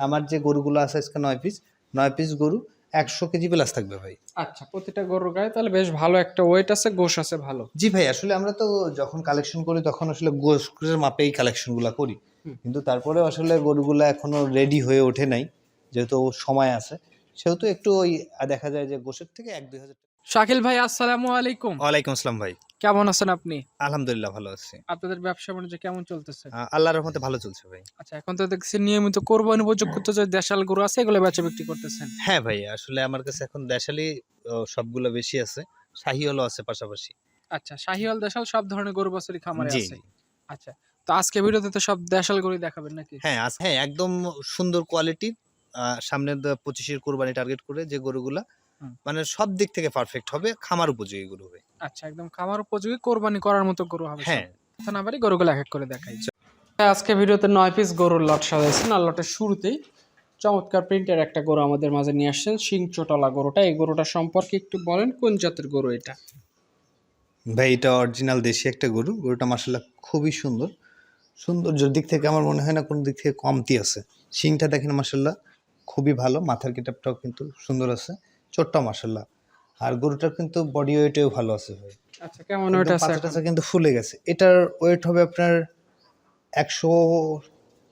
আমার যে গরুগুলো আছে আজকে নয় পিস নয় পিস গরু একশো কেজি প্লাস থাকবে ভাই। আচ্ছা প্রতিটা গরুর গায়ে তাহলে বেশ ভালো একটা ওয়েট আছে গোশ আছে ভালো। জি ভাই আসলে আমরা তো যখন কালেকশন করি তখন আসলে গোস্টের মাপেই কালেকশনগুলো করি। কিন্তু তারপরে আসলে গরুগুলো এখনও রেডি হয়ে ওঠে নাই যেহেতু সময় আছে। সেহেতু একটু ওই দেখা যায় যে গোশের থেকে এক দুই হাজার শাকিল ভাই আসসালামু আলাইকুম। ওয়ালাইকুম আসসালাম ভাই। কেমন আছেন আপনি? আলহামদুলিল্লাহ ভালো আছি। আপনাদের ব্যবসা বাণিজ্য কেমন চলতেছে? আল্লাহর রহমতে ভালো চলছে ভাই। আচ্ছা এখন তো দেখছি নিয়মিত কোরবানি উপযোগ্য যে দেশাল গরু আছে এগুলো বেচা বিক্রি করতেছেন। হ্যাঁ ভাই আসলে আমার কাছে এখন দেশালি সবগুলো বেশি আছে শাহিওয়ালও আছে পাশাপাশি। আচ্ছা শাহিওয়াল দেশাল সব ধরনের গরু বছরই খামারে আছে? আচ্ছা তো আজকে ভিডিওতে তো সব দেশাল গরু দেখাবেন নাকি? হ্যাঁ হ্যাঁ একদম সুন্দর কোয়ালিটির সামনে পঁচিশের কোরবানি টার্গেট করে যে গরুগুলা। মানে সব দিক থেকে পারফেক্ট হবে খামার উপযোগী গরু হবে। আচ্ছা একদম খামার উপযোগী কোরবানি করার মতো গরু হবে হ্যাঁ। না পারি গরুগুলো এক এক করে দেখাই। আজকে ভিডিওতে নয় পিস গরুর লট সাজাইছেন আর লটের শুরুতেই চমৎকার প্রিন্টের একটা গরু আমাদের মাঝে নিয়ে আসছেন শিং চোটলা গরুটা। এই গরুটা সম্পর্কে একটু বলেন কোন জাতের গরু এটা? ভাই এটা অরিজিনাল দেশি একটা গরু। গরুটা মাসাল্লাহ খুবই সুন্দর। সৌন্দর্যের দিক থেকে আমার মনে হয় না কোনো দিক থেকে কমতি আছে। শিংটা দেখেন মাসাল্লাহ খুবই ভালো মাথার কিতাবটাও কিন্তু সুন্দর আছে। ছোট্ট মাসাল্লাহ আর গরুটার কিন্তু বডি ওয়েটেও ভালো আছে ভাই। আচ্ছা কেমন ওয়েট আছে পাঁচটা কিন্তু ফুলে গেছে। এটার ওয়েট হবে আপনার একশো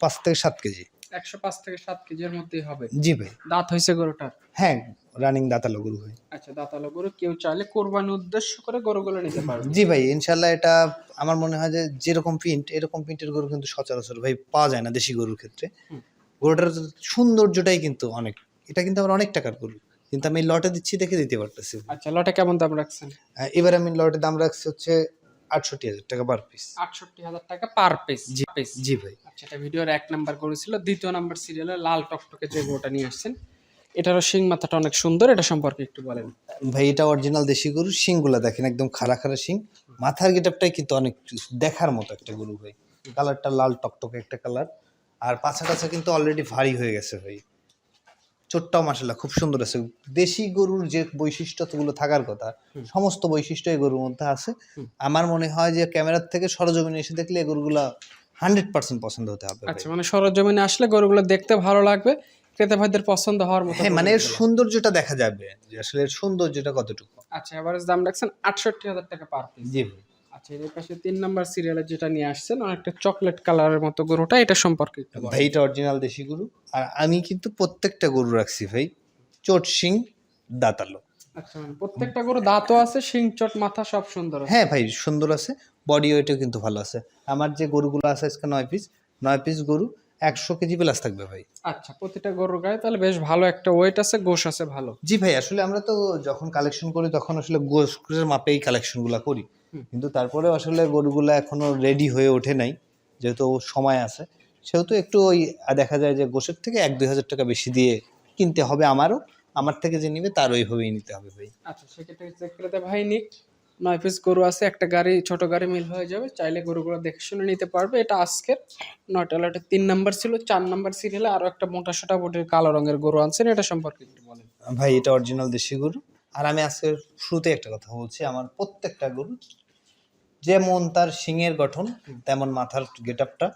পাঁচ থেকে সাত কেজি। একশো পাঁচ থেকে সাত কেজির মধ্যেই হবে। জি ভাই। দাঁত হয়েছে গরুটার? হ্যাঁ রানিং দাঁতালো গরু ভাই। আচ্ছা দাঁতালো গরু। কেউ চাইলে কোরবানি উদ্দেশ্য করে গরুগুলো নিতে পারবে। জি ভাই ইনশাল্লাহ এটা আমার মনে হয় যে যেরকম প্রিন্ট এরকম প্রিন্টের গরু কিন্তু সচরাচর ভাই পাওয়া যায় না দেশি গরুর ক্ষেত্রে। গরুটার সৌন্দর্যটাই কিন্তু অনেক। এটা কিন্তু আমার অনেক টাকার গরু। কিন্তু আমি লটে দিচ্ছি দেখে দিতে পারতেছি। আচ্ছা লটে কেমন দাম রাখছেন? এবার আমি লটে দাম রাখছি হচ্ছে আটষট্টি হাজার টাকা পার পিস আটষট্টি হাজার টাকা পার পিস জি। পিস জি ভাই। আচ্ছা এটা ভিডিওর এক নাম্বার গরু ছিল দ্বিতীয় নাম্বার সিরিয়ালে লাল টকটকে যে গরুটা নিয়ে আসছেন এটারও শিং মাথাটা অনেক সুন্দর এটা সম্পর্কে একটু বলেন। ভাই এটা অরিজিনাল দেশি গরু শিংগুলা দেখেন একদম খাড়া খাড়া শিং। মাথার গেটাপটাই কিন্তু অনেক দেখার মতো একটা গরু ভাই। কালারটা লাল টকটকে একটা কালার আর পাছা টাছা কিন্তু অলরেডি ভারী হয়ে গেছে ভাই। ছোট্টাও মাসাল্লাহ খুব সুন্দর আছে। দেশি গরুর যে বৈশিষ্ট্যগুলো থাকার কথা সমস্ত বৈশিষ্ট্য এই গরুর মধ্যে আছে। আমার মনে হয় যে ক্যামেরার থেকে সরজমিনে এসে দেখলে এই গরুগুলা হান্ড্রেড পার্সেন্ট পছন্দ হতে হবে। আচ্ছা মানে সরজমিনে আসলে গরুগুলো দেখতে ভালো লাগবে ক্রেতা ভাইদের পছন্দ হওয়ার মতো হ্যাঁ মানে এর সৌন্দর্যটা দেখা যাবে যে আসলে এর সৌন্দর্যটা কতটুকু। আচ্ছা এভারেজ দাম রাখছেন আটষট্টি হাজার টাকা পার পিস জি ভাই। আচ্ছা এর পাশে তিন নাম্বার সিরিয়ালে যেটা নিয়ে আসছেন অনেকটা চকলেট কালারের মতো গরুটা এটা সম্পর্কে। ভাই এটা অরিজিনাল দেশি গরু। আর আমি কিন্তু প্রত্যেকটা গরু রাখছি ভাই চোট সিং দাঁতালো। আচ্ছা মানে প্রত্যেকটা গরু দাঁতও আছে শিং চট মাথা সব সুন্দর আছে। হ্যাঁ ভাই সুন্দর আছে বডি ওয়েটও কিন্তু ভালো আছে। আমার যে গরুগুলো আছে আজকে নয় পিস নয় পিস গরু একশো কেজি প্লাস থাকবে ভাই। আচ্ছা প্রতিটা গরুর গায়ে তাহলে বেশ ভালো একটা ওয়েট আছে গোশ আছে ভালো। জি ভাই আসলে আমরা তো যখন কালেকশন করি তখন আসলে গোস্টের মাপেই কালেকশনগুলো করি। কিন্তু তারপরে আসলে গরুগুলো এখনও রেডি হয়ে ওঠে নাই যেহেতু সময় আছে। সেহেতু একটু ওই দেখা যায় যে গোশের থেকে এক দুই হাজার টাকা বেশি দিয়ে কিনতে হবে আমারও আমার থেকে যে নিবে তার ওইভাবেই নিতে হবে ভাই। আচ্ছা সেক্ষেত্রে চেক করে ভাই নিক নয় পিস গরু আছে একটা গাড়ি ছোট গাড়ি মিল হয়ে যাবে চাইলে গরুগুলো দেখে শুনে নিতে পারবে এটা আজকের। নয়টা লটে তিন নাম্বার ছিল চার নাম্বার সিরিয়ালে আরও একটা মোটা সোটা বুটির কালো রঙের গরু আনছেন এটা সম্পর্কে একটু বলেন। ভাই এটা অরিজিনাল দেশি গরু। আর আমি আজকে শুরুতে একটা কথা বলছি আমার প্রত্যেকটা গরু যেমন তার শিংয়ের গঠন তেমন মাথার গেট গেটআপটা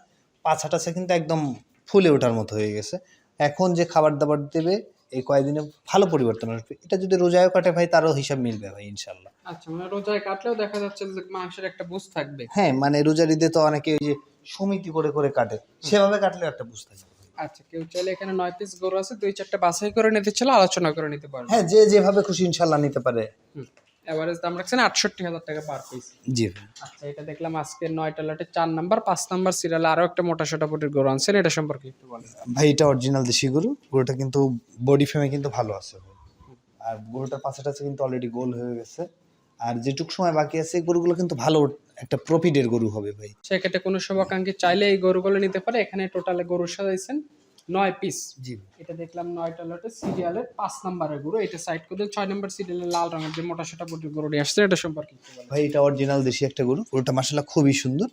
পাছাটাছে কিন্তু একদম ফুলে ওঠার মতো হয়ে গেছে। এখন যে খাবার দাবার দেবে এই কয়েকদিনে ভালো পরিবর্তন আসবে। এটা যদি রোজায়ও কাটে ভাই তারও হিসাব মিলবে ভাই ইনশাল্লাহ আচ্ছা মানে রোজায় কাটলেও দেখা যাচ্ছে যে মাংসের একটা বুঝ থাকবে। হ্যাঁ মানে রোজার ঈদে তো অনেকে ওই যে সমিতি করে করে কাটে। সেভাবে কাটলে একটা বুঝ হবে আচ্ছা কেউ চাইলে এখানে নয় পিস গরু আছে দুই চারটা বাছাই করে নিতে ছিল আলোচনা করে নিতে পারবে। হ্যাঁ যে যেভাবে খুশি ইনশাল্লাহ নিতে পারে। এভারেজ দাম রাখছেন আটষট্টি হাজার টাকা পার পিস জি আচ্ছা এটা দেখলাম আজকে নয়টা লটে চার নাম্বার পাঁচ নাম্বার সিরিয়ালে আরও একটা মোটা সোটা বুটির গরু আনছেন এটা সম্পর্কে একটু বলেন। ভাই এটা অরিজিনাল দেশি গরু গরুটা কিন্তু বডি ফ্রেমে কিন্তু ভালো আছে আর গরুটার পাশাটাছে কিন্তু অলরেডি গোল হয়ে গেছে। আর যেটুক সময় বাকি আছে এই গরুগুলো কিন্তু ভালো একটা প্রফিটের গরু হবে ভাই। সেক্ষেত্রে কোনো শুভাকাঙ্ক্ষী চাইলে এই গরুগুলো নিতে পারে। এখানে টোটালে গরু সাজাইছেন নয় পিস জি। এটা দেখলাম নয়টা লটে সিরিয়ালের পাঁচ নাম্বারের গরু। এটা সাইড করে ছয় নাম্বার সিরিয়ালের লাল রঙের যে মোটা সোটা বুটির গরু নিয়ে আসছে এটা সম্পর্কে ভাই এটা অরিজিনাল দেশি একটা গরু। গরুটা মাসাল্লাহ খুবই সুন্দর।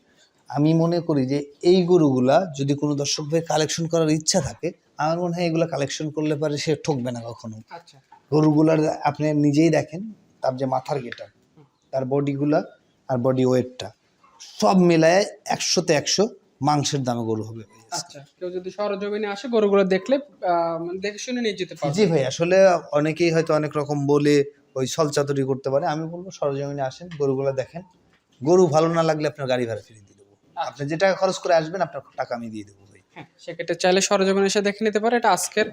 আমি মনে করি যে এই গরুগুলা যদি কোনো দর্শক ভাই কালেকশন করার ইচ্ছা থাকে আমার মনে হয় এগুলো কালেকশন করলে পারে সে ঠকবে না কখনো। আচ্ছা। গরুগুলার আপনি নিজেই দেখেন তার যে মাথার গেটা তার বডিগুলা আর বডি ওয়েটটা সব মিলায় একশোতে একশো মাংসের দামে গরু হবে। আচ্ছা কেউ যদি সরজমিনে আসে গরুগুলো দেখলে মানে দেখে শুনে নিয়ে যেতে পারবে। জি ভাই আসলে অনেকেই হয়তো অনেক রকম বলে ওই করতে পারে। আমি বলব সরজমিনে আসেন গরুগুলো দেখেন। গরু ভালো না লাগলে আপনার গাড়ি ভাড়া ফিরিয়ে দিয়ে দেবো। আপনি যে টাকা খরচ করে আসবেন আপনার টাকা আমি দিয়ে দেবো ভাই। হ্যাঁ সেক্ষেত্রে চাইলে সরজমিনে এসে দেখে নিতে পারে। এটা আজকের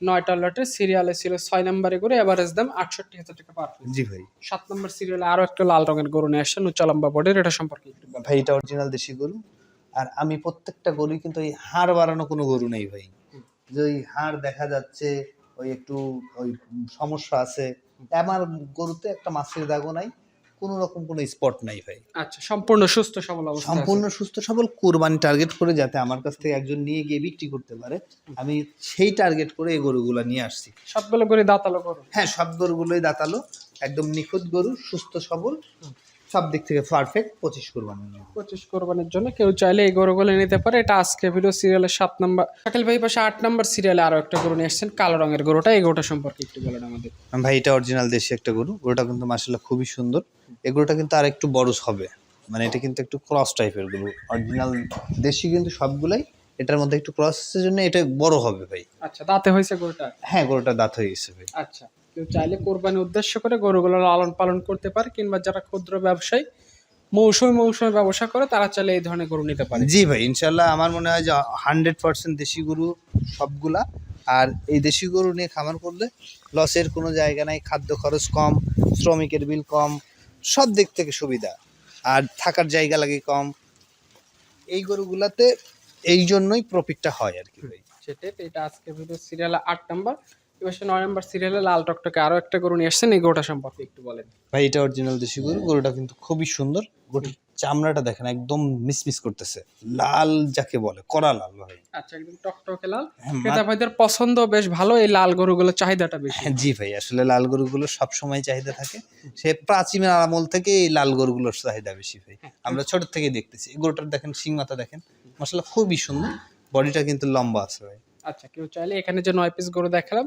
নয়টা লটের সিরিয়ালে ছিল ছয় নম্বরে করে এভারেজ দাম আটষট্টি হাজার টাকা পার জি ভাই। সাত নম্বর সিরিয়ালে আরও একটা লাল রঙের গরু নিয়ে আসছেন উচ্চালম্বা বোর্ডের এটা সম্পর্কে একটু বলেন। ভাই এটা অরিজিনাল দেশি গরু। আর আমি প্রত্যেকটা গরু কিন্তু ওই হাড় বাড়ানো কোনো গরু নেই ভাই। যে ওই হাড় দেখা যাচ্ছে ওই একটু ওই সমস্যা আছে আমার গরুতে একটা মাছের দাগও নাই। কোনো রকম কোনো স্পট নাই ভাই। আচ্ছা সম্পূর্ণ সুস্থ সবল অবস্থা সম্পূর্ণ সুস্থ সবল কোরবানি টার্গেট করে যাতে আমার কাছ থেকে একজন নিয়ে গিয়ে বিক্রি করতে পারে আমি সেই টার্গেট করে এই গরুগুলো নিয়ে আসছি। সবগুলো করে দাঁতালো গরু? হ্যাঁ সব গরুগুলোই দাঁতালো একদম নিখুঁত গরু সুস্থ সবল সব দিক থেকে পারফেক্ট পঁচিশ কোরবানি পঁচিশ কোরবানির জন্য কেউ চাইলে এই গরুগুলো নিতে পারে। এটা আজকে ভিডিও সিরিয়ালের সাত নম্বর শাকিল ভাই পাশে আট নম্বর সিরিয়ালে আরও একটা গরু নিয়ে এসছেন কালো রঙের গরুটা। এই গরুটা সম্পর্কে একটু বলেন আমাদের। ভাই এটা অরিজিনাল দেশি একটা গরু। গরুটা কিন্তু মাসাল্লাহ খুবই সুন্দর। এই গরুটা কিন্তু আর একটু বড় হবে। মানে এটা কিন্তু একটু ক্রস টাইপের গরু অরিজিনাল দেশি কিন্তু সবগুলাই এটার মধ্যে একটু ক্রসের জন্য এটা বড় হবে ভাই। আচ্ছা দাঁতে হয়েছে গরুটা? হ্যাঁ গরুটা দাঁত হয়ে গেছে ভাই। আচ্ছা কেউ চাইলে কোরবানি উদ্দেশ্য করে গরুগুলো লালন পালন করতে পারে কিংবা যারা ক্ষুদ্র ব্যবসায়ী মৌসুমি মৌসুমে ব্যবসা করে তারা চাইলে এই ধরনের গরু নিতে পারে। জি ভাই ইনশাল্লাহ আমার মনে হয় যে হান্ড্রেড পার্সেন্ট দেশি গরু সবগুলা আর এই দেশি গরু নিয়ে খামার করলে লসের কোনো জায়গা নাই খাদ্য খরচ কম শ্রমিকের বিল কম সব দিক থেকে সুবিধা। আর থাকার জায়গা লাগে কম। এই গরুগুলাতে এই জন্যই প্রফিটটা হয় আর কি ভাই এটা আজকে ভিডিও সিরিয়ালে আট নম্বর এবার নয় নম্বর সিরিয়ালে লাল টকটকে আরও একটা গরু নিয়ে আসছেন এই গরুটা সম্পর্কে একটু বলেন। ভাই এটা অরিজিনাল দেশি গরু গরুটা কিন্তু খুবই সুন্দর। গরুর চামড়াটা দেখেন একদম মিসমিস করতেছে। লাল যাকে বলে কড়া লাল ভাই। আচ্ছা একদম টকটকে লাল। ক্রেতা ভাইদের পছন্দ বেশ ভালো এই লাল গরুগুলোর চাহিদাটা বেশি। জি ভাই আসলে লাল গরুগুলো সব সময় চাহিদা থাকে। সে প্রাচীন আমল থেকে এই লাল গরুগুলোর চাহিদা বেশি ভাই। আমরা ছোট থেকে দেখতেছি। এই গরুটার দেখেন সিং মাথা দেখেন মশলা খুবই সুন্দর। বডিটা কিন্তু লম্বা আছে ভাই। আচ্ছা কেউ চাইলে এখানে যে নয় পিস গরু দেখালাম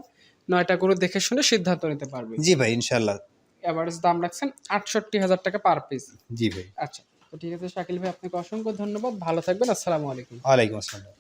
নয়টা গরু দেখে শুনে সিদ্ধান্ত নিতে পারবে জি ভাই ইনশাল্লাহ এভারেজ দাম রাখছেন আটষট্টি হাজার টাকা পার পিস জি ভাই। আচ্ছা তো ঠিক আছে শাকিল ভাই আপনাকে অসংখ্য ধন্যবাদ। ভালো থাকবেন আসসালামু আলাইকুম। ওয়ালাইকুম আসসালাম।